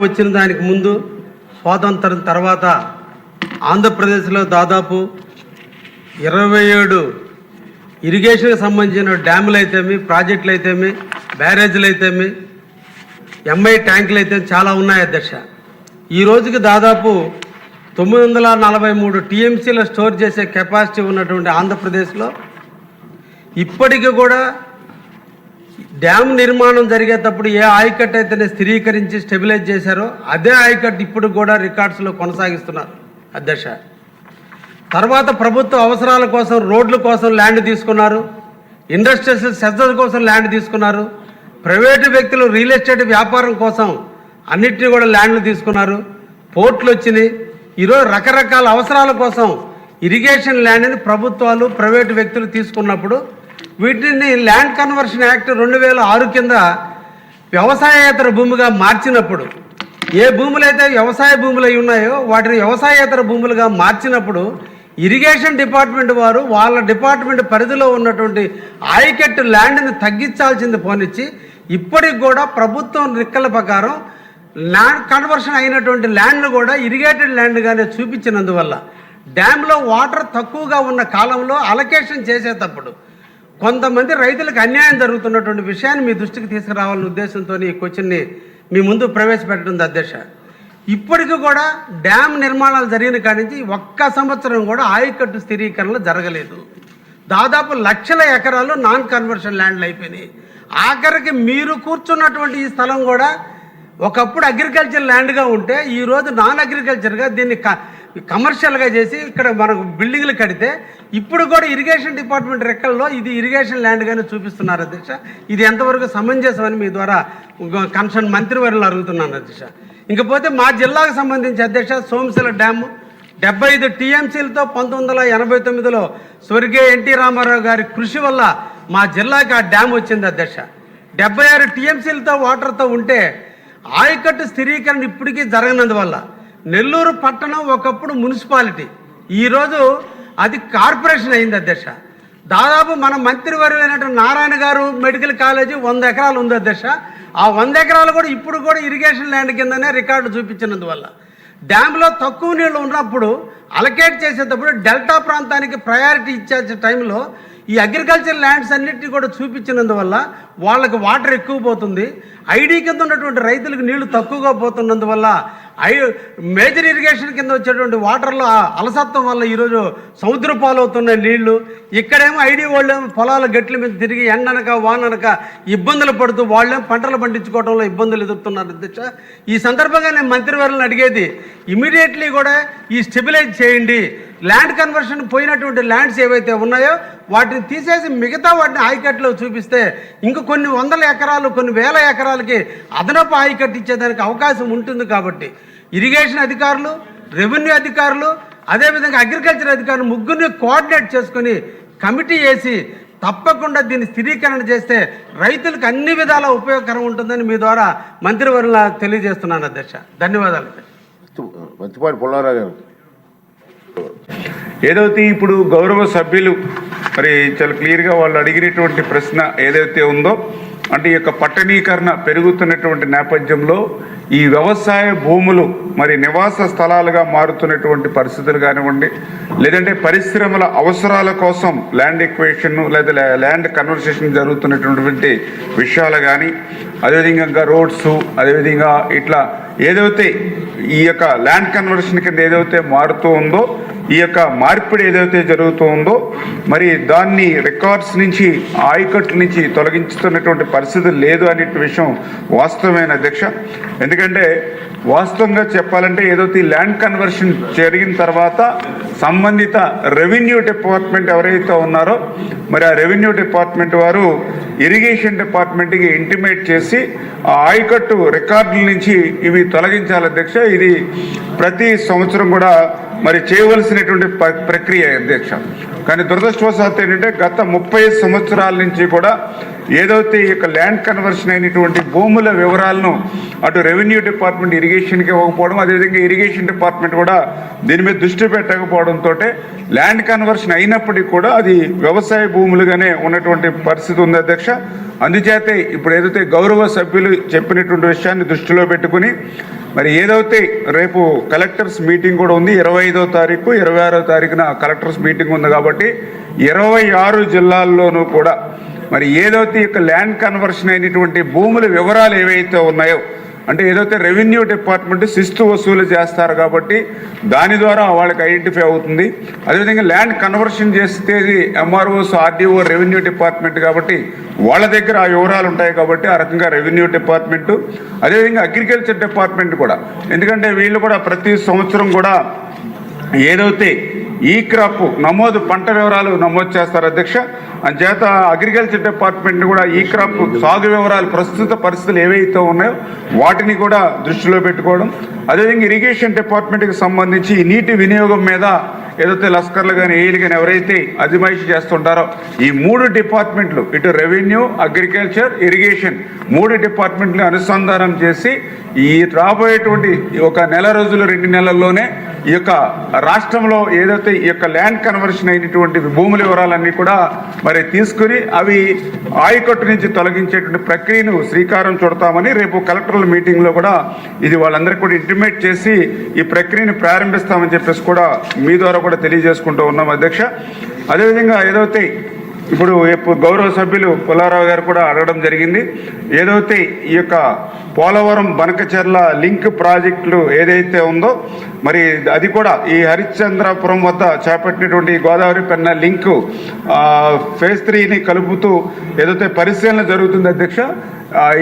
వచ్చిన దానికి ముందు స్వాతంత్రం తర్వాత ఆంధ్రప్రదేశ్లో దాదాపు ఇరవై ఏడు ఇరిగేషన్కి సంబంధించిన డ్యాములు అయితేమి ప్రాజెక్టులు అయితేమి బ్యారేజీలు అయితేమి ఎంఐ ట్యాంకులు అయితే చాలా ఉన్నాయి అధ్యక్ష. ఈ రోజుకి దాదాపు తొమ్మిది వందల నలభై మూడు టీఎంసీలో స్టోర్ చేసే కెపాసిటీ ఉన్నటువంటి ఆంధ్రప్రదేశ్లో ఇప్పటికీ కూడా డ్యామ్ నిర్మాణం జరిగేటప్పుడు ఏ ఆయకట్ అయితేనే స్థిరీకరించి స్టెబిలైజ్ చేశారో అదే ఆయకట్ ఇప్పుడు కూడా రికార్డ్స్లో కొనసాగిస్తున్నారు అధ్యక్ష. తర్వాత ప్రభుత్వ అవసరాల కోసం రోడ్ల కోసం ల్యాండ్ తీసుకున్నారు ఇండస్ట్రియల్ సెక్టర్ కోసం ల్యాండ్ తీసుకున్నారు ప్రైవేటు వ్యక్తులు రియల్ ఎస్టేట్ వ్యాపారం కోసం అన్నిటినీ కూడా ల్యాండ్లు తీసుకున్నారు పోర్ట్లు వచ్చినాయి. ఈరోజు రకరకాల అవసరాల కోసం ఇరిగేషన్ ల్యాండ్ని ప్రభుత్వాలు ప్రైవేటు వ్యక్తులు తీసుకున్నప్పుడు వీటిని ల్యాండ్ కన్వర్షన్ యాక్ట్ రెండు వేల ఆరు కింద వ్యవసాయేతర భూమిగా మార్చినప్పుడు ఏ భూములు అయితే వ్యవసాయ భూములు అయి ఉన్నాయో వాటిని వ్యవసాయేతర భూములుగా మార్చినప్పుడు ఇరిగేషన్ డిపార్ట్మెంట్ వారు వాళ్ళ డిపార్ట్మెంట్ పరిధిలో ఉన్నటువంటి ఆయకట్టు ల్యాండ్ని తగ్గించాల్సింది పోనిచ్చి ఇప్పటికి కూడా ప్రభుత్వం రిక్కల ప్రకారం ల్యాండ్ కన్వర్షన్ అయినటువంటి ల్యాండ్ను కూడా ఇరిగేటెడ్ ల్యాండ్గానే చూపించినందువల్ల డ్యాంలో వాటర్ తక్కువగా ఉన్న కాలంలో అలొకేషన్ చేసేటప్పుడు కొంతమంది రైతులకు అన్యాయం జరుగుతున్నటువంటి విషయాన్ని మీ దృష్టికి తీసుకురావాలనే ఉద్దేశంతో ఈ క్వశ్చన్ని మీ ముందు ప్రవేశపెట్టడం అధ్యక్ష. ఇప్పటికి కూడా డ్యామ్ నిర్మాణాలు జరిగిన కాడి నుంచి ఒక్క సంవత్సరం కూడా ఆయకట్టు స్థిరీకరణలు జరగలేదు. దాదాపు లక్షల ఎకరాలు నాన్ కన్వర్షన్ ల్యాండ్లు అయిపోయినాయి. ఆఖరికి మీరు కూర్చున్నటువంటి ఈ స్థలం కూడా ఒకప్పుడు అగ్రికల్చర్ ల్యాండ్గా ఉంటే ఈరోజు నాన్ అగ్రికల్చర్గా దీన్ని క కమర్షియల్గా చేసి ఇక్కడ మనకు బిల్డింగ్లు కడితే ఇప్పుడు కూడా ఇరిగేషన్ డిపార్ట్మెంట్ రెక్కల్లో ఇది ఇరిగేషన్ ల్యాండ్గానే చూపిస్తున్నారు అధ్యక్ష. ఇది ఎంతవరకు సమంజసమని మీ ద్వారా కన్సర్న్ మంత్రివర్యులు అడుగుతున్నాను అధ్యక్ష. ఇంకపోతే మా జిల్లాకు సంబంధించి అధ్యక్ష సోమశిల డ్యాము డెబ్బై ఐదు టీఎంసీలతో పంతొమ్మిది వందల ఎనభై తొమ్మిదిలో స్వర్గీయ ఎన్టీ రామారావు గారి కృషి వల్ల మా జిల్లాకి ఆ డ్యామ్ వచ్చింది అధ్యక్ష. డెబ్బై ఆరు టీఎంసీలతో వాటర్తో ఉంటే ఆయకట్టు స్థిరీకరణ ఇప్పటికీ జరగనందువల్ల నెల్లూరు పట్టణం ఒకప్పుడు మున్సిపాలిటీ. ఈరోజు అది కార్పొరేషన్ అయింది అధ్యక్ష. దాదాపు మన మంత్రివర్యులైనటువంటి నారాయణ గారు మెడికల్ కాలేజీ వంద ఎకరాలు ఉంది అధ్యక్ష. ఆ వంద ఎకరాలు కూడా ఇప్పుడు కూడా ఇరిగేషన్ ల్యాండ్ కిందనే రికార్డు చూపించినందువల్ల. డ్యాంలో తక్కువ నీళ్ళు ఉన్నప్పుడు అలకేట్ చేసేటప్పుడు డెల్టా ప్రాంతానికి ప్రయారిటీ ఇచ్చే టైంలో ఈ అగ్రికల్చర్ ల్యాండ్స్ అన్నిటినీ కూడా చూపించినందువల్ల వాళ్ళకి వాటర్ ఎక్కువ పోతుంది. ఐడి కింద ఉన్నటువంటి రైతులకు నీళ్ళు తక్కువగా పోతున్నందువల్ల ఐ మేజర్ ఇరిగేషన్ కింద వచ్చేటువంటి వాటర్లో అలసత్వం వల్ల ఈరోజు సముద్ర పాలవుతున్న నీళ్ళు. ఇక్కడేమో ఐడి వాళ్ళేమో పొలాల గట్ల మీద తిరిగి ఎండనక వాననక ఇబ్బందులు పడుతూ వాళ్ళేమో పంటలు పండించుకోవడంలో ఇబ్బందులు ఎదుర్కొన్నారు. అధ్యక్ష ఈ సందర్భంగా నేను మంత్రివర్యులను అడిగేది ఇమీడియట్లీ కూడా ఈ స్టెబిలైజ్ చేయండి. ల్యాండ్ కన్వర్షన్ పోయినటువంటి ల్యాండ్స్ ఏవైతే ఉన్నాయో వాటిని తీసేసి మిగతా వాటిని ఆయకట్లో చూపిస్తే ఇంక కొన్ని వందల ఎకరాలు కొన్ని వేల ఎకరాలకి అదనపు ఆయకట్టు ఇచ్చేదానికి అవకాశం ఉంటుంది కాబట్టి ఇరిగేషన్ అధికారులు రెవెన్యూ అధికారులు అదేవిధంగా అగ్రికల్చర్ అధికారులు ముగ్గురిని కోఆర్డినేట్ చేసుకొని కమిటీ వేసి తప్పకుండా దీన్ని స్థిరీకరణ చేస్తే రైతులకు అన్ని విధాల ఉపయోగకరం ఉంటుందని మీ ద్వారా మంత్రివర్యుల తెలియజేస్తున్నాను అధ్యక్ష. ధన్యవాదాలు మంచిపాటి పుల్లారావు గారు. ఏదైతే ఇప్పుడు గౌరవ సభ్యులు మరి చాలా క్లియర్గా వాళ్ళు అడిగినటువంటి ప్రశ్న ఏదైతే ఉందో అంటే ఈ యొక్క పట్టణీకరణ పెరుగుతున్నటువంటి నేపథ్యంలో ఈ వ్యవసాయ భూములు మరి నివాస స్థలాలుగా మారుతున్నటువంటి పరిస్థితులు కానివ్వండి లేదంటే పరిశ్రమల అవసరాల కోసం ల్యాండ్ ఎక్వేషన్ లేదా ల్యాండ్ కన్వర్సేషన్ జరుగుతున్నటువంటి విషయాలు కానీ అదేవిధంగా ఇంకా రోడ్స్ అదేవిధంగా ఇట్లా ఏదైతే ఈ యొక్క ల్యాండ్ కన్వర్షన్ కింద ఏదైతే మారుతూ ఉందో ఈ యొక్క మార్పిడి ఏదైతే జరుగుతూ ఉందో మరి దాన్ని రికార్డ్స్ నుంచి ఆయకట్టు నుంచి తొలగించుతున్నటువంటి పరిస్థితి లేదు అనే విషయం వాస్తవమైన అధ్యక్ష ఎందుకంటే వాస్తవంగా చెప్పాలంటే ఏదైతే ఈ ల్యాండ్ కన్వర్షన్ జరిగిన తర్వాత సంబంధిత రెవెన్యూ డిపార్ట్మెంట్ ఎవరైతే ఉన్నారో మరి ఆ రెవెన్యూ డిపార్ట్మెంట్ వారు ఇరిగేషన్ డిపార్ట్మెంట్కి ఇంటిమేట్ చేసి ఆ ఆయకట్టు రికార్డుల నుంచి ఇవి తొలగించాలి అధ్యక్ష ఇది ప్రతి సంవత్సరం కూడా మరి చేయవలసినటువంటి ప్రక్రియ అధ్యక్ష. కానీ దురదృష్టవశాత్తు ఏంటంటే గత ముప్పై సంవత్సరాల నుంచి కూడా ఏదైతే ఈ యొక్క ల్యాండ్ కన్వర్షన్ అయినటువంటి భూముల వివరాలను అటు రెవెన్యూ డిపార్ట్మెంట్ ఇరిగేషన్కి ఇవ్వకపోవడం అదేవిధంగా ఇరిగేషన్ డిపార్ట్మెంట్ కూడా దీని మీద దృష్టి పెట్టకపోవడంతో ల్యాండ్ కన్వర్షన్ అయినప్పటికీ కూడా అది వ్యవసాయ భూములుగానే ఉన్నటువంటి పరిస్థితి ఉంది అధ్యక్ష. అందుచేతే ఇప్పుడు ఏదైతే గౌరవ సభ్యులు చెప్పినటువంటి విషయాన్ని దృష్టిలో పెట్టుకుని మరి ఏదైతే రేపు కలెక్టర్స్ మీటింగ్ కూడా ఉంది ఇరవై ఐదో తారీఖు ఇరవై ఆరో తారీఖున కలెక్టర్స్ మీటింగ్ ఉంది కాబట్టి ఇరవై ఆరు జిల్లాల్లోనూ కూడా మరి ఏదైతే ఈ ల్యాండ్ కన్వర్షన్ అయినటువంటి భూముల వివరాలు ఏవైతే ఉన్నాయో అంటే ఏదైతే రెవెన్యూ డిపార్ట్మెంట్ శిస్తు వసూలు చేస్తారు కాబట్టి దాని ద్వారా వాళ్ళకి ఐడెంటిఫై అవుతుంది. అదేవిధంగా ల్యాండ్ కన్వర్షన్ చేస్తే ఎంఆర్ఓస్ ఆర్డీఓ రెవెన్యూ డిపార్ట్మెంట్ కాబట్టి వాళ్ళ దగ్గర ఆ వివరాలు ఉంటాయి కాబట్టి ఆ రకంగా రెవెన్యూ డిపార్ట్మెంటు అదేవిధంగా అగ్రికల్చర్ డిపార్ట్మెంట్ కూడా. ఎందుకంటే వీళ్ళు కూడా ప్రతి సంవత్సరం కూడా ఏదైతే ఈ క్రాప్ నమోదు పంట వివరాలు నమోదు చేస్తారు అధ్యక్ష. అందుచేత అగ్రికల్చర్ డిపార్ట్మెంట్ కూడా ఈ క్రాప్ సాగు వివరాలు ప్రస్తుత పరిస్థితులు ఏవైతే ఉన్నాయో వాటిని కూడా దృష్టిలో పెట్టుకోవడం. అదేవిధంగా ఇరిగేషన్ డిపార్ట్మెంట్కి సంబంధించి నీటి వినియోగం మీద ఏదైతే లస్కర్లు కానీ ఏలు కానీ ఎవరైతే అజమాయిషి చేస్తుంటారో ఈ మూడు డిపార్ట్మెంట్లు ఇటు రెవెన్యూ అగ్రికల్చర్ ఇరిగేషన్ మూడు డిపార్ట్మెంట్లు అనుసంధానం చేసి ఈ రాబోయేటువంటి ఒక నెల రోజులు రెండు నెలల్లోనే ఈ యొక్క రాష్ట్రంలో ఏదైతే ఈ యొక్క ల్యాండ్ కన్వర్షన్ అయినటువంటి భూముల వివరాలన్నీ కూడా మరి తీసుకుని అవి ఆయకట్టు నుంచి తొలగించేటువంటి ప్రక్రియను శ్రీకారం చుడతామని రేపు కలెక్టర్ల మీటింగ్లో కూడా ఇది వాళ్ళందరికీ కూడా ఇంటిమేట్ చేసి ఈ ప్రక్రియను ప్రారంభిస్తామని చెప్పేసి కూడా మీ ద్వారా కూడా తెలియజేసుకుంటూ ఉన్నాం అధ్యక్ష. అదేవిధంగా ఏదైతే ఇప్పుడు గౌరవ సభ్యులు పుల్లారావు గారు కూడా అడగడం జరిగింది. ఏదైతే ఈ యొక్క పోలవరం బనకచెర్ల లింక్ ప్రాజెక్టులు ఏదైతే ఉందో మరి అది కూడా ఈ హరిశ్చంద్రపురం వద్ద చేపట్టినటువంటి గోదావరి పెన్న లింక్ ఫేజ్ త్రీని కలుపుతూ ఏదైతే పరిశీలన జరుగుతుంది అధ్యక్ష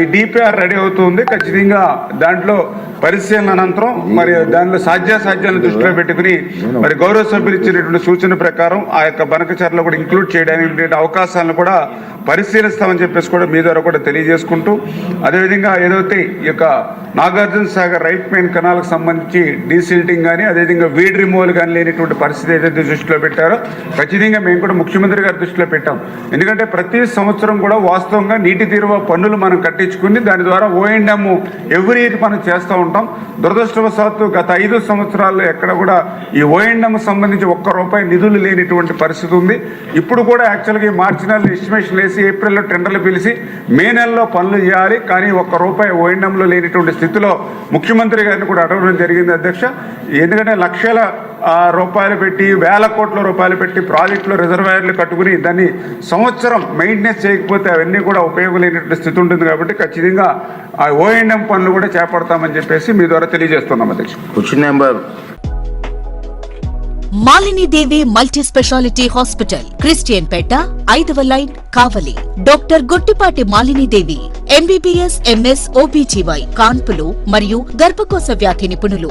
ఈ డిపిఆర్ రెడీ అవుతుంది. ఖచ్చితంగా దాంట్లో పరిశీలన అనంతరం మరి దానిలో సాధ్యాసాధ్యాలను దృష్టిలో పెట్టుకుని మరి గౌరవ సభ్యులు ఇచ్చినటువంటి సూచన ప్రకారం ఆ యొక్క బనకచర్లో కూడా ఇంక్లూడ్ చేయడానికి అవకాశాలను కూడా పరిశీలిస్తామని చెప్పేసి కూడా మీ ద్వారా కూడా తెలియజేసుకుంటూ అదేవిధంగా ఏదైతే ఈ యొక్క నాగార్జున సాగర్ రైట్ మెయిన్ కెనాల్కి సంబంధించి డీసిల్టింగ్ కానీ అదేవిధంగా వీడ్ రిమూవల్ కానీ లేనిటువంటి పరిస్థితి ఏదైతే దృష్టిలో పెట్టారో ఖచ్చితంగా మేము కూడా ముఖ్యమంత్రి గారి దృష్టిలో పెట్టాం. ఎందుకంటే ప్రతి సంవత్సరం కూడా వాస్తవంగా నీటి తీరువ పన్నులు మనం కట్టించుకుని దాని ద్వారా ఓఎండ్ఎం ఎవ్రీ ఇయర్ మనం చేస్తూ ఉంటాం. దురదృష్టవశాత్తు గత ఐదు సంవత్సరాల్లో ఎక్కడ కూడా ఈ ఓఎండ్ఎం సంబంధించి ఒక్క రూపాయి నిధులు లేనిటువంటి పరిస్థితి ఉంది. ఇప్పుడు కూడా యాక్చువల్గా ఈ మార్చి నెలలో ఎస్టిమేషన్ వేసి ఏప్రిల్లో టెండర్లు పిలిచి మే నెలలో పనులు చేయాలి. కానీ ఒక్క రూపాయి ఓఎండ్ఎంలో లేనిటువంటి స్థితిలో ముఖ్యమంత్రి గారిని కూడా అడగడం జరిగింది అధ్యక్ష. ఎందుకంటే లక్షల రూపాయలు పెట్టి వేల కోట్ల రూపాయలు పెట్టి ప్రాజెక్టులో రిజర్వాయర్లు కట్టుకుని దాన్ని సంవత్సరం మెయింటెనెన్స్ చేయకపోతే అవన్నీ కూడా ఉపయోగం లేనటువంటి స్థితి ఉంటుంది కాబట్టి ఖచ్చితంగా ఆ ఓఎండ్ఎం పనులు కూడా చేపడతామని చెప్పేసి మీ ద్వారా తెలియజేస్తున్నాం అధ్యక్ష. Question number Malinidevi multi speciality hospital Christianpet ఐదవ line Kavali. Doctor Gottipati Malinidevi MBBS MS OBGY కాన్పులు మరియు గర్భకోశ వ్యాధి నిపుణులు.